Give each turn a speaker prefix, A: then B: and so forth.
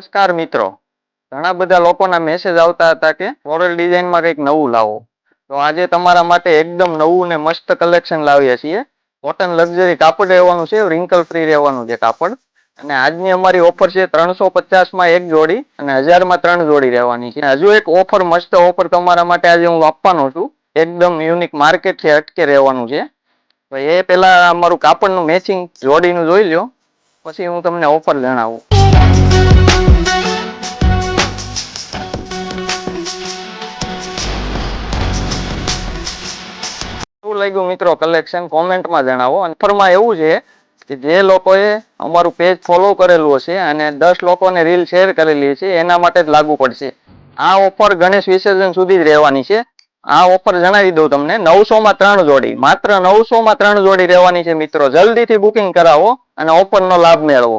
A: નમસ્કાર મિત્રો. ઘણા બધા લોકોના મેસેજ આવતા હતા કે ફ્લોરલ ડિઝાઇનમાં કંઈક નવું લાવો. તો આજે તમારા માટે એકદમ નવું ને મસ્ત કલેક્શન લાવીએ છીએ. કોટન લક્ઝરી કાપડ રહેવાનું છે રિંકલ ફ્રી રહેવાનું છે કાપડ. અને આજની અમારી ઓફર છે ત્રણસો પચાસમાં એક જોડી અને હજારમાં ત્રણ જોડી રહેવાની છે. હજુ એક ઓફર મસ્ત ઓફર તમારા માટે આજે હું આપવાનો છું. એકદમ યુનિક માર્કેટથી અટકે રહેવાનું છે. તો એ પહેલાં અમારું કાપડનું મેચિંગ જોડીનું જોઈ લ્યો. પછી હું તમને ઓફર જણાવું. લાગ્યું મિત્રો કલેક્શન કોમેન્ટમાં જણાવો. અને ફરમાં એવું છે કે જે લોકોએ અમારું પેજ ફોલો કરેલું હશે અને દસ લોકોને રીલ શેર કરેલી છે એના માટે જ લાગુ પડશે. આ ઓફર ગણેશ વિસર્જન સુધી જ રહેવાની છે. આ ઓફર જણાવી દઉં તમને. નવસોમાં ત્રણ જોડી. માત્ર નવસોમાં ત્રણ જોડી રહેવાની છે મિત્રો. જલ્દીથી બુકિંગ કરાવો અને ઓફરનો લાભ મેળવો.